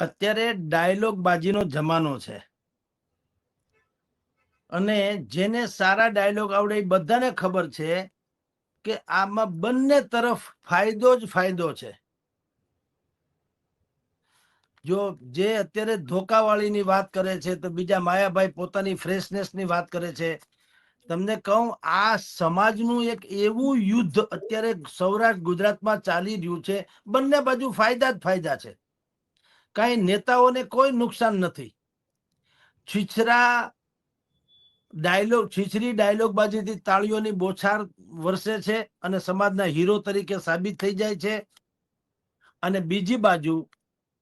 અત્યારે ડાયલોગ બાજીનો જમાનો છે. અને જેને સારા ડાયલોગ આવડે એ બધાને ખબર છે કે આમાં બંને તરફ ફાયદો જ ફાયદો છે. જો જે અત્યારે ધોકાવાળીની વાત કરે છે તો બીજા માયાભાઈ પોતાની ફ્રેશનેસની વાત કરે છે. તમને કહું, આ સમાજનું એક એવું યુદ્ધ અત્યારે સૌરાષ્ટ્ર ગુજરાતમાં ચાલી રહ્યું છે. બંને બાજુ ફાયદા જ ફાયદા છે. કઈ નેતાઓને કોઈ નુકસાન નથી. છીછરા ડાયલોગ, છીછરી ડાયલોગ બાજીથી તાળીઓની બોછાર વરસે છે અને સમાજના હીરો તરીકે સાબિત થઈ જાય છે અને બીજી બાજુ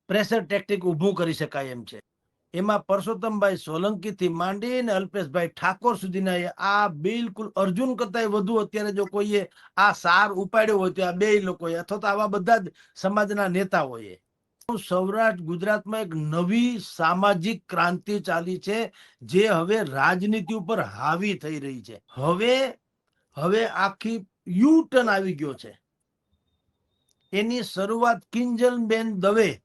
પ્રેશર ટેક્ટિક ઊભું કરી શકાય એમ છે. એમાં પરસોત્તમભાઈ સોલંકીથી માંડીને અલ્પેશભાઈ ઠાકોર સુધીના આ બિલકુલ અર્જુન કરતા વધુ અત્યારે જો કોઈએ આ સાર ઉપાડ્યો હોય તો આ બે લોકોએ અથવા તો આવા બધા જ સમાજના નેતાઓએ સૌરાષ્ટ્ર ગુજરાતમાં એક નવી સામાજિક ક્રાંતિ ચાલી છે, જે હવે રાજનીતિ ઉપર હાવી થઈ રહી છે. હવે હવે આખી યુ આવી ગયો છે. એની શરૂઆત કિંજલબેન દવે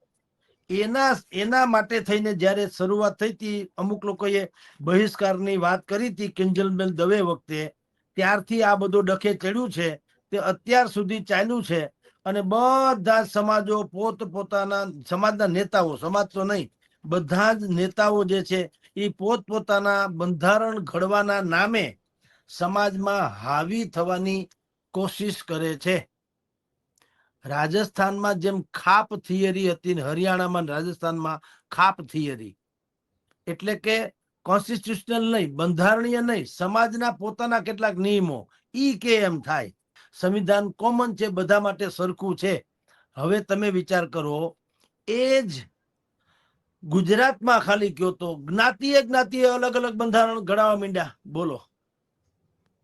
એના એના માટે થઈને જ્યારે શરૂઆત થઈ હતી, અમુક લોકોએ બહિષ્કારની વાત કરી હતી કિંજલબેન દવે વખતે, ત્યારથી આ બધો ડખે ચડ્યું છે, તે અત્યાર સુધી ચાલ્યું છે. અને બધા સમાજો પોત પોતાના, સમાજના નેતાઓ, સમાજ તો નહીં, બધા જ નેતાઓ જે છે, એ પોત પોતાના બંધારણ ઘડવાના નામે સમાજમાં હાવી થવાની કોશિશ કરે છે. રાજસ્થાનમાં જેમ ખાપ થિયરી હતી ને હરિયાણામાં રાજસ્થાનમાં ખાપ થિયરી, એટલે કે કોન્સ્ટિટ્યુશનલ નહીં, બંધારણીય નહીં, સમાજના પોતાના કેટલાક નિયમો, ઈ કે એમ થાય. સંવિધાન કોમન છે, બધા માટે સરખું છે. હવે તમે વિચાર કરો, એ જ ગુજરાતમાં ખાલી કયો તો જ્ઞાતિએ જ્ઞાતિએ અલગ અલગ બંધારણ ઘડાવા માંડ્યા. બોલો.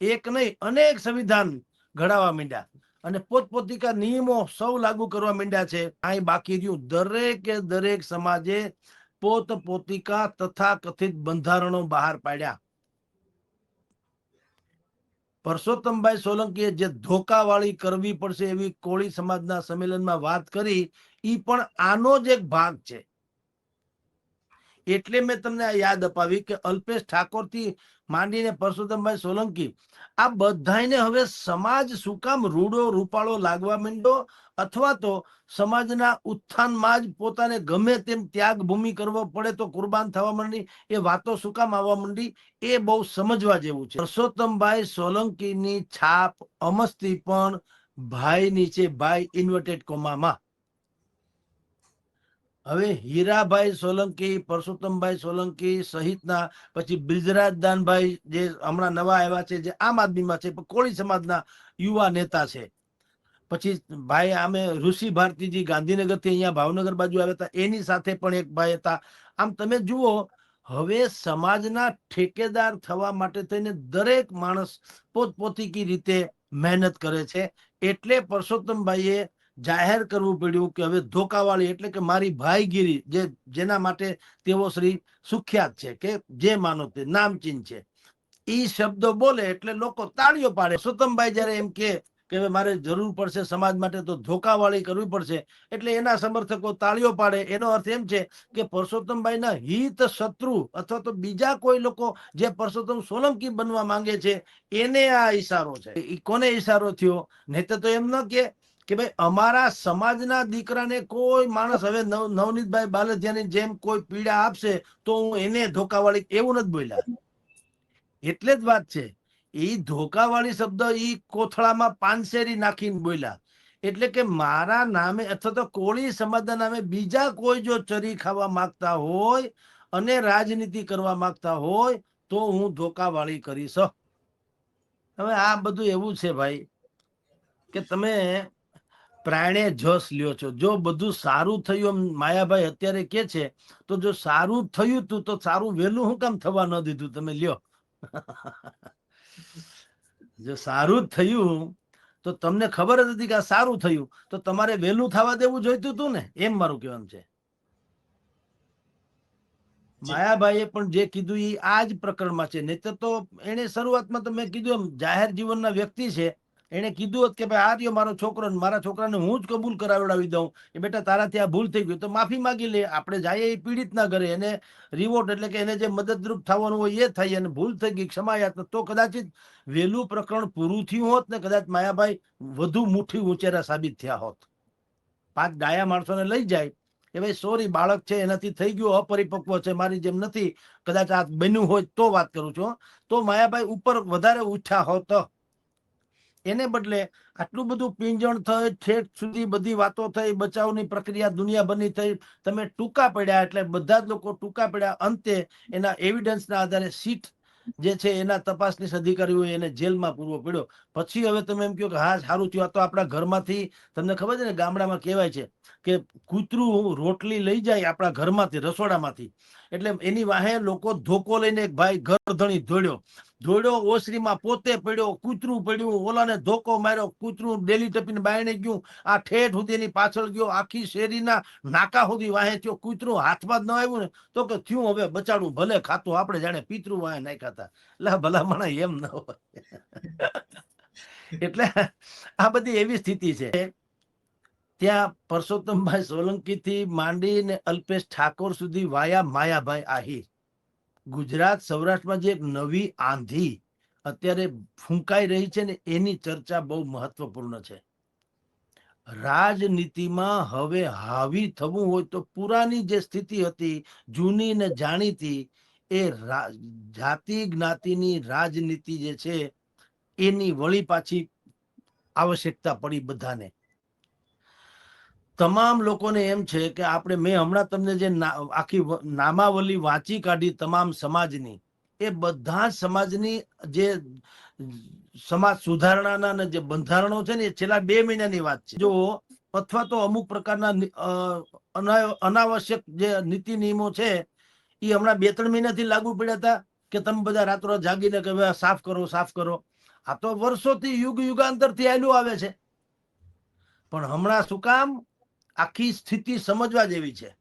એક નહીં, અનેક સંવિધાન ઘડાવા માંડ્યા. અને પોતપોતિકા નિયમો સૌ લાગુ કરવા માંડ્યા છે. અહીં બાકી રહ્યું? દરેકે દરેક સમાજે પોતપોતિકા તથા કથિત બંધારણો બહાર પાડ્યા. પરસોત્તમભાઈ સોલંકીએ જે ધોકાવાળી કરવી પડશે એવી કોળી સમાજના સંમેલનમાં વાત કરી એ પણ આનો જ એક ભાગ છે. એટલે મેં તમને આ યાદ અપાવી કે અલ્પેશ ઠાકોરથી માંડીને પરસોત્તમભાઈ સોલંકી, આ બધાને હવે સમાજ શું કામ રૂડો રૂપાળો લાગવા માંડ્યો? અથવા તો સમાજના ઉત્થાનમાં જ પોતાને ગમે તેમ ત્યાગ ભૂમિ કરવો પડે તો કુરબાન થવા માંડી, એ વાતો શું કામ આવવા માંડી? એ બહુ સમજવા જેવું છે. પરસોત્તમભાઈ સોલંકીની છાપ અમસ્તી પણ ભાઈ નીચે, ભાઈ ઇન્વર્ટેડ કોમામાં હવે હીરાભાઈ સોલંકી, પરસોત્તમભાઈ સોલંકી સહિતના, પછી બ્રિજરાજ દાનભાઈ જે હમણાં નવા આવ્યા છે, જે આમ આદમીમાં છે કોળી સમાજના યુવા નેતા છે. પછી ભાઈ આમે ઋષિ ભારતીજી ગાંધીનગરથી અહીંયા ભાવનગર બાજુ આવ્યા હતા, એની સાથે પણ એક ભાઈ હતા. આમ તમે જુઓ, હવે સમાજના ઠેકેદાર થવા માટે થઈને દરેક માણસ પોતપોતીકી રીતે મહેનત કરે છે. એટલે પરસોત્તમભાઈએ જાહેર કરવું પડ્યું કે હવે ધોકાવાળી એટલે કે મારી ભાઈગીરી જે જેના માટે તેઓ શ્રી સુખ્યાત છે કે જે માનો તે નામચીન છે. એ શબ્દો બોલે એટલે લોકો તાળીઓ પાડે. સુતમભાઈ જયારે એમ કે કે હવે મારે જરૂર પડશે સમાજ માટે તો ધોકાવાળી કરવી પડશે એટલે એના સમર્થકો તાળીઓ પાડે. એનો અર્થ એમ છે કે પરસોત્તમભાઈના હિત શત્રુ અથવા તો બીજા કોઈ લોકો જે પરસોત્તમ સોલંકી બનવા માંગે છે, એને આ ઈશારો છે. એ કોને ઈશારો થયો? નહીં તો એમ ન કે કે ભાઈ, અમારા સમાજના દીકરાને કોઈ માણસ હવે નવ- નવનીતભાઈ બાલદિયાની જેમ કોઈ પીડા આપશે તો હું એને ધોકાવાળી, એવું નથી બોલ્યા. એટલે જ વાત છે. એ ધોકાવાળી શબ્દ એ કોથળામાં પાનસેરી નાખીને બોલ્યા. એટલે કે મારા નામે અથવા તો કોળી સમાજના નામે બીજા કોઈ જો ચરી ખાવા માંગતા હોય અને રાજનીતિ કરવા માંગતા હોય તો હું ધોકાવાળી કરીશ. હવે આ બધું એવું છે ભાઈ, કે તમે પ્રાણે જસ લ્યો છો. જો બધું સારું થયું એમ માયાભાઈ અત્યારે કે છે તો જો સારું થયું તું તો સારું વહેલું હું કામ થવા ન દીધું? તમે લ્યો. જો સારું થયું તો તમને ખબર જ હતી કે આ સારું થયું. તો તમારે વહેલું થવા દેવું જોઈતું હતું ને? એમ મારું કહેવાનું છે. માયાભાઈએ પણ જે કીધું એ આ જ પ્રકરણમાં છે. નહીતર તો એને શરૂઆતમાં તો મેં કીધું એમ જાહેર જીવનના વ્યક્તિ છે. એને કીધું હોત કે ભાઈ, આ રહ્યો મારો છોકરો મારા છોકરાને હું જ કબૂલ કરાવડાવી દઉં. કે બેટા, તારાથી આ ભૂલ થઈ ગઈ તો માફી માંગી લે. આપણે જઈએ એ પીડિત ના કરે એને રિવોર્ટ એટલે કે એને જે મદદરૂપ થવાનું હોય એ થાય અને ભૂલ થઈ ગઈ ક્ષમા યાચના તો કદાચિત વહેલું પ્રકરણ પૂરું થયું હોત ને કદાચ માયાભાઈ વધુ મુઠ્ઠી ઉંચેરા સાબિત થયા હોત. પાંચ ડાયા માણસોને લઈ જાય કે ભાઈ, સોરી, બાળક છે, એનાથી થઈ ગયું, અપરિપક્વ છે, મારી જેમ નથી. કદાચ આ બન્યું હોય તો વાત કરું છું તો માયાભાઈ ઉપર વધારે ઉઠ્યા હોત. એને બદલે આટલું બધું પીંજણ થઈ, ઠેઠ સુધી બધી વાતો થઈ, બચાવની પ્રક્રિયા દુનિયાભરની થઈ, તમે ટૂંકા પડ્યા એટલે બધા જ લોકો ટૂંકા પડ્યા. અંતે એના એવિડન્સના આધારે સીટ જે છે એના તપાસનીશ અધિકારીઓએ એને જેલમાં પૂરવો પડ્યો. પછી હવે તમે એમ કહો કે હા, સારું થયું. આ તો આપણા ઘરમાંથી, તમને ખબર છે ને ગામડામાં કહેવાય છે કે કૂતરું રોટલી લઈ જાય આપણા ઘરમાંથી, રસોડામાંથી. એટલે એની વાહે લોકો ધોકો લઈને એક ભાઈ ઘર ધણી દોડ્યો દોડ્યો ઓસરીમાં પોતે પડ્યો કૂતરું પડ્યું ઓલાને ધોકો માર્યો કૂતરું ડેલી ટપીને બાયણે ગયું. આ ઠેઠ સુધીની પાછળ ગયો આખી શેરીના નાકા સુધી વાહે થયો. કૂતરું હાથમાં જ ન આવ્યું ને તો કે થયું હવે બચાડું ભલે ખાતું આપણે જાણે પિતરું વાહે નાખ્યા હતા. લા ભલા મણા એમ ન હોય. એટલે આ બધી એવી સ્થિતિ છે. ત્યાં પરસોત્તમભાઈ સોલંકી થી માંડીને અલ્પેશ ઠાકોર સુધી વાયા માયાભાઈ આહિર ગુજરાત સૌરાષ્ટ્રમાં જે નવી આંધી અત્યારે ફૂંકાઈ રહી છે ને એની ચર્ચા બહુ મહત્વપૂર્ણ છે. રાજનીતિમાં હવે હાવી થવું હોય તો પુરાની જે સ્થિતિ હતી, જૂની ને જાણીતી, એ જાતિ જ્ઞાતિની રાજનીતિ જે છે, એની વળી પાછી આવશ્યકતા પડી બધાને. તમામ લોકોને એમ છે કે આપણે મેં હમણાં તમને જે આખી નામાવલી વાંચી કાઢી તમામ સમાજની, એ બધા સમાજની જે સમાજ સુધારણાના જે બંધારણો છે ને એ છેલ્લા બે મહિનાની વાત છે. જો અથવા તો અમુક પ્રકારના અનાવશ્યક જે નીતિ નિયમો છે, એ હમણાં બે ત્રણ મહિનાથી લાગુ પડ્યા હતા કે તમે બધા રાત્રો જાગીને કે સાફ કરો સાફ કરો. આ તો વર્ષોથી યુગ યુગાંતરથી આવેલું આવે છે. પણ હમણાં શું કામ? આખી સ્થિતિ સમજવા જેવી છે.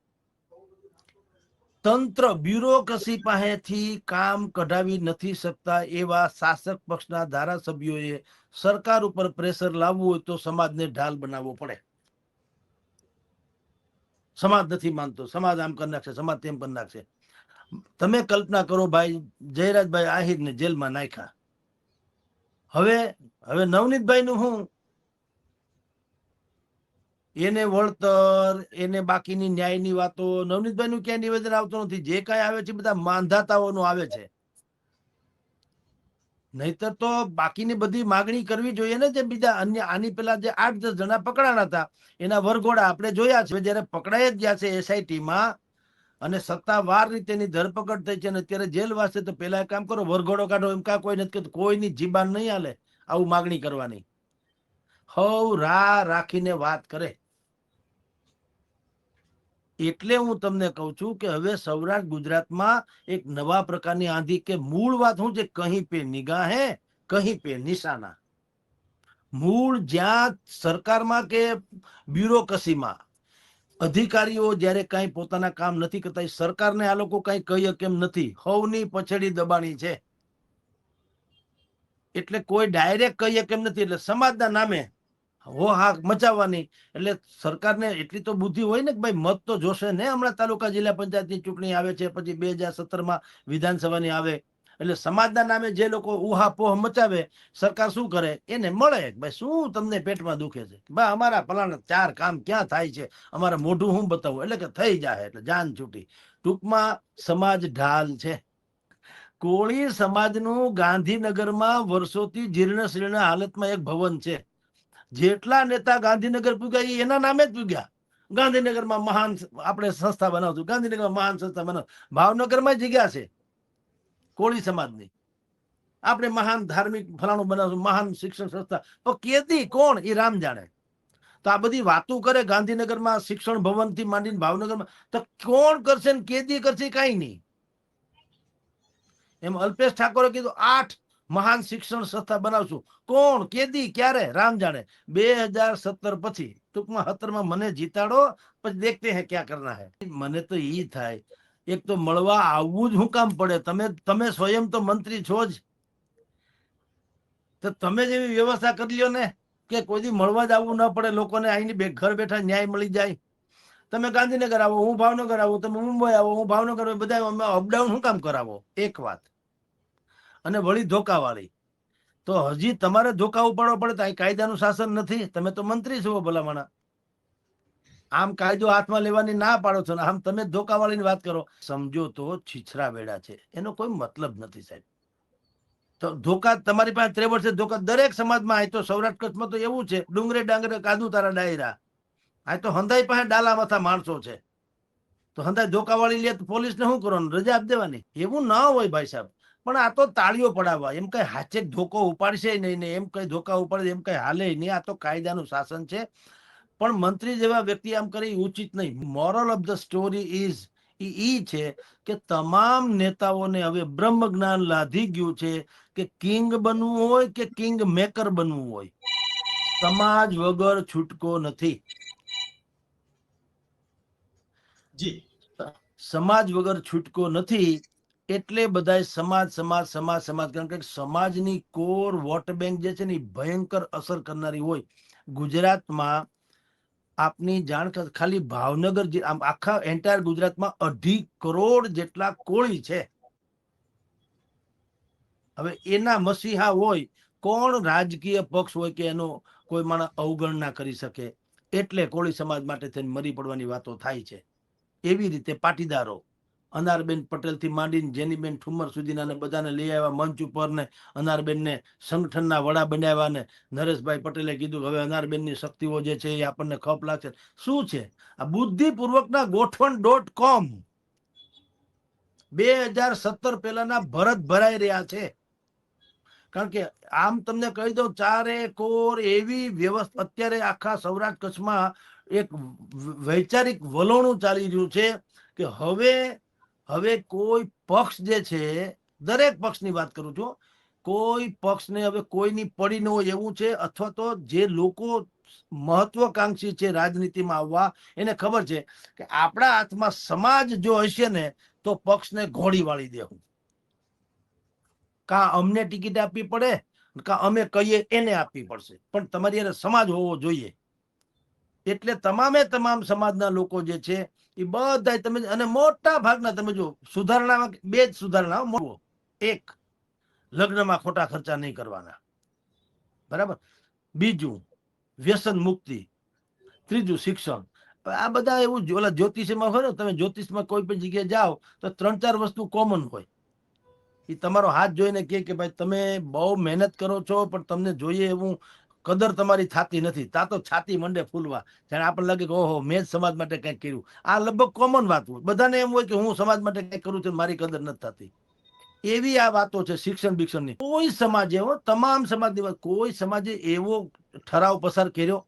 તંત્ર બ્યુરોક્રસી પાસેથી કામ કઢાવી નથી શકતા એવા શાસક પક્ષના ધારાસભ્યોએ સરકાર ઉપર પ્રેશર લાવવું હોય તો સમાજને ઢાલ બનાવવો પડે. સમાજ નથી માનતો. સમાજ આમ કરી નાખશે, સમાજ તેમ કરી નાખશે. તમે કલ્પના કરો ભાઈ, જયરાજભાઈ આહિરને જેલમાં નાખ્યા. હવે હવે નવનીતભાઈ નું હું એને વળતર, એને બાકીની ન્યાયની વાતો. નવનીતભાઈ નું ક્યાંય નિવેદન આવતું નથી. જે કઈ આવે છે બધા માંધાતાઓનું આવે છે. નહીતર તો બાકીની બધી માગણી કરવી જોઈએ ને જે બીજા અન્ય, આની પેલા જે આઠ દસ જણા પકડાણા હતા, એના વરઘોડા આપણે જોયા છે. જયારે પકડાઈ જ ગયા છે એસઆઈટીમાં અને સત્તાવાર રીતે એની ધરપકડ થઈ છે અને અત્યારે જેલ વાસે, તો પેલા કામ કરો, વરઘોડો કાઢો. એમ કા કોઈ નથી કોઈની જીબાન નહીં હાલે આવું માગણી કરવાની. હવ રા રાખીને વાત કરે. એટલે હું તમને કહું છું કે હવે સૌરાષ્ટ્ર, ગુજરાતમાં એક નવા પ્રકારની આંધી કે મૂળ વાત હું છે કહી પે નિગાહે કહી પે નિશાના. મૂળ જ્યાં સરકારમાં કે બ્યુરોક્રસીમાં અધિકારીઓ જ્યારે કાંઈ પોતાના કામ નથી કરતા સરકારને આ લોકો કાંઈ કહી કેમ નથી. હવની પછેડી દબાણી છે. એટલે કોઈ ડાયરેક્ટ કહીએ કેમ નથી. એટલે સમાજના નામે હો હા મચાવવાની. એટલે સરકારને એટલી તો બુદ્ધિ હોય ને કે ભાઈ મત તો જોશે ને હમણાં તાલુકા જિલ્લા પંચાયતની ચૂંટણી આવે છે, પછી બે હજાર સત્તરમાં વિધાનસભાની આવે. એટલે સમાજના નામે જે લોકો ઉહાપોહ મચાવે, સરકાર શું કરે? એને મળે ભાઈ શું તમને પેટમાં દુખે છે? ભાઈ અમારા ફલાણા ચાર કામ ક્યાં થાય છે? અમારા મોઢું હું બતાવું? એટલે કે થઈ જાય એટલે જાન છૂટી. ટૂંકમાં સમાજ ઢાલ છે. કોળી સમાજનું ગાંધીનગરમાં વર્ષોથી જીર્ણ શીર્ણ હાલતમાં એક ભવન છે. જેટલા નેતા ગાંધીનગર પૂગ્યા એના નામે જ પૂગ્યા. ગાંધીનગરમાં મહાન આપણે સંસ્થા બનાવશું. ગાંધીનગરમાં મહાન સંસ્થા બનાવ, ભાવનગરમાં જગ્યા છે, કોળી સમાજની. આપણે મહાન ધાર્મિક ફલાણું બનાવશું, મહાન શિક્ષણ સંસ્થા. પણ કેદી કોણ? એ રામ જાણે. તો આ બધી વાતો કરે ગાંધીનગરમાં શિક્ષણ ભવનથી માંડીને ભાવનગરમાં. તો કોણ કરશે ને કેદી કરશે કઈ નહીં. એમ અલ્પેશ ઠાકોરે કીધું, આઠ મહાન શિક્ષણ સંસ્થા બનાવશું. કોણ? કેદી? ક્યારે? રામ જાણે. બે હજાર સત્તર પછી. ટૂંકમાં સત્તરમાં મને જીતાડો, પછી દેખતે હે ક્યાં કરના હે. મને તો ઈ થાય. એક તો મળવા આવવું જ હું કામ પડે. તમે તમે સ્વયં તો મંત્રી છો જ. તો તમે જેવી વ્યવસ્થા કરી લ્યો ને, કે કોઈ મળવા જ આવવું ન પડે. લોકોને અહીંની ઘર બેઠા ન્યાય મળી જાય. તમે ગાંધીનગર આવો, હું ભાવનગર આવું, તમે મુંબઈ આવો, હું ભાવનગર બધા અપડાઉન શું કામ કરાવો? એક વાત. અને વળી ધોકાવાળી. તો હજી તમારે ધોકા ઉપાડવો પડે તો અહીં કાયદાનું શાસન નથી. તમે તો મંત્રી છો ભલામણા. આમ કાયદો હાથમાં લેવાની ના પાડો છો ને આમ તમે ધોકાવાળીની વાત કરો. સમજો તો છીછરા વેડા છે. એનો કોઈ મતલબ નથી સાહેબ. તો ધોકા તમારી પાસે ત્રેવડ છે ધોકા દરેક સમાજમાં આ તો સૌરાષ્ટ્ર કચ્છમાં તો એવું છે, ડુંગરે ડાંગરે કાદુ તારા ડાયરા. આ તો હંધાઈ પાસે ડાલા માથા માણસો છે. તો હંધાઈ ધોકાવાળી લે તો પોલીસને શું કરવાનું? રજા આપી દેવાની. એવું ના હોય ભાઈ સાહેબ. પણ આ તો તાળીઓ પડાવવા. એમ કઈ હાચે ધોકો ઉપાડશે નહીં ને એમ કઈ ધોકા ઉપાડે એમ કઈ હાલે નહીં. આ તો કાયદાનું શાસન છે. પણ મંત્રી જેવા વ્યક્તિ આમ કરે ઉચિત નહીં. Moral of the story is ઈ છે કે તમામ નેતાઓને હવે બ્રહ્મ જ્ઞાન લાધી ગયું છે કે કિંગ બનવું હોય કે કિંગ મેકર બનવું હોય. સમાજ વગર છૂટકો નથી. જી. સમાજ વગર છૂટકો નથી. એટલે બધા સમાજ સમાજ સમાજ સમાજ. કારણ કે સમાજની કોર વોટ બેંક જે છે ને ભયંકર અસર કરનારી હોય. ગુજરાતમાં આપની જાણ ખાલી ભાવનગર જે આખા એન્ટાયર ગુજરાતમાં અઢી કરોડ જેટલા કોળી છે. હવે એના મસીહા હોય, કોણ રાજકીય પક્ષ હોય કે એનો કોઈ માણસ અવગણના કરી શકે? એટલે કોળી સમાજ માટે થઈને મરી પડવાની વાતો થાય છે. એવી રીતે પાટીદારો. અનારબેન પટેલથી માંડીને જેનીબેન ઠુમર સુધીના ને બધાને લઈ આવ્યા મંચ ઉપર ને અનારબેન ને સંગઠનના વડા બનાવ્યા ને નરેશભાઈ પટેલે કીધું, હવે અનારબેનની શક્તિઓ જે છે એ આપણને ખપ લાગશે. શું છે? આ બુદ્ધિપૂર્વકના ગોઠવણ ડોટ કોમ બે હજાર સત્તર પહેલાના ભરત ભરાઈ રહ્યા છે. કારણ કે આમ તમને કહી દઉં, ચારે કોર એવી વ્યવસ્થા અત્યારે આખા સૌરાષ્ટ્ર કચ્છમાં એક વૈચારિક વલણું ચાલી રહ્યું છે કે હવે હવે કોઈ પક્ષ જે છે, દરેક પક્ષની વાત કરું છું, કોઈ પક્ષને હવે કોઈની પડી ન હોય એવું છે, અથવા તો જે લોકો મહત્વકાંક્ષી છે રાજનીતિમાં આવવા, એને ખબર છે કે આપણા હાથમાં સમાજ જો હશે ને, તો પક્ષને ઘોડી વાળી દેવું કા અમને ટિકિટ આપવી પડે, કા અમે કહીએ એને આપવી પડશે. પણ તમારી સમાજ હોવો જોઈએ. એટલે તમામે તમામ સમાજના લોકો જે છે, એ બધા તમે અને મોટા ભાગના તમે જો સુધારણામાં બે જ સુધારણા એક, લગ્નમાં ખોટા ખર્ચા નહીં કરવાના. બરાબર? બીજું, વ્યસન મુક્તિ. ત્રીજું, શિક્ષણ. આ બધા એવું ઓલા જ્યોતિષમાં હોય ને, તમે જ્યોતિષમાં કોઈ પણ જગ્યાએ જાઓ, તો ત્રણ ચાર વસ્તુ કોમન હોય. એ તમારો હાથ જોઈને કે ભાઈ, તમે બહુ મહેનત કરો છો, પણ તમને જોઈએ એવું કદર તમારી થતી નથી. તા તો છાતી મંડે ફૂલવા. જાણે આપણને લાગે કે ઓહો, મેં જ સમાજ માટે કંઈક કર્યું. આ લગભગ કોમન વાત હોય. બધાને એમ હોય કે હું સમાજ માટે કંઈક કરું છું મારી કદર નથી થતી. એવી આ વાતો છે શિક્ષણ બિક્ષણની. કોઈ સમાજ એવો તમામ સમાજની વાત, કોઈ સમાજે એવો ઠરાવ પસાર કર્યો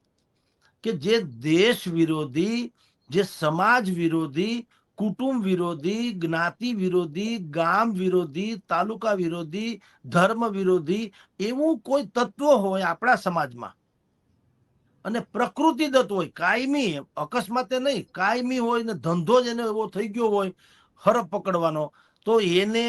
કે જે દેશ વિરોધી, જે સમાજ વિરોધી કુટુંબ વિરોધી, જ્ઞાતિ વિરોધી, ગામ વિરોધી, તાલુકા વિરોધી, ધર્મ વિરોધી એવું કોઈ તત્વ હોય આપણા સમાજમાં. અને પ્રકૃતિદત્ત હોય, કાયમી, અકસ્માતે નહીં, કાયમી હોય ને ધંધો જ એને એવો થઈ ગયો હોય હર પકડવાનો, તો એને